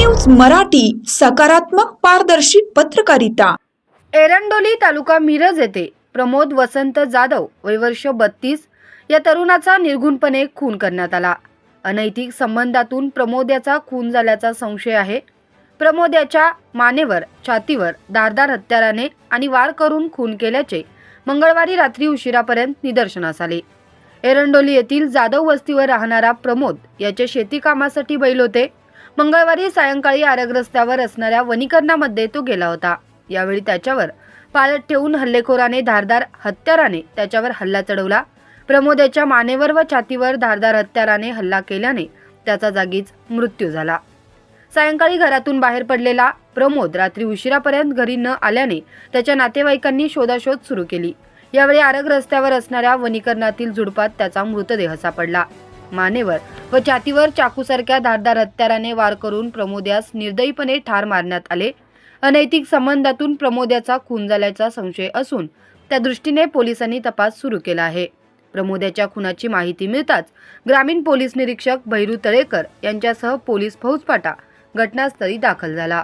News Marathi सकारात्मक पारदर्शी पत्रकारिता. एरंडोली तालुका मिरज येथे प्रमोद वसंत जाधव वय वर्ष बत्तीस या तरुणाचा निर्घुणपणे खून करण्यात आला. अनैतिक संबंधातून प्रमोद याचा खून झाल्याचा संशय आहे. प्रमोद याच्या मानेवर छातीवर धारदार हत्याराने आणि वार करून खून केल्याचे मंगळवारी रात्री उशिरापर्यंत निदर्शनास आले. एरंडोली येथील जाधव वस्तीवर राहणारा प्रमोद याचे शेती कामासाठी बैल होते. मंगळवारी सायंकाळी आरग रस्त्यावर असणाऱ्या वनीकरणामध्ये तो गेला होता. यावेळी त्याच्यावर पाळत ठेवून हल्लेखोराने धारदार हत्याराने त्याच्यावर हल्ला चढवला. प्रमोद्याच्या मानेवर व छातीवर धारदार हत्याराने हल्ला केल्याने त्याचा जागीच मृत्यू झाला. सायंकाळी घरातून बाहेर पडलेला प्रमोद रात्री उशिरापर्यंत घरी न आल्याने त्याच्या नातेवाईकांनी शोधाशोध सुरू केली. यावेळी आरग रस्त्यावर असणाऱ्या वनीकरणातील झुडपात त्याचा मृतदेह सापडला. मानेवर व छातीवर चाकूसारख्या धारदार हत्याराने वार करून प्रमोद्यास निर्दयीपणे ठार मारण्यात आले. अनैतिक संबंधातून प्रमोद्याचा खून झाल्याचा संशय असून त्या दृष्टीने पोलिसांनी तपास सुरू केला आहे. प्रमोद्याच्या खुनाची माहिती मिळताच ग्रामीण पोलीस निरीक्षक भैरू तळेकर यांच्यासह पोलीस फौजफाटा घटनास्थळी दाखल झाला.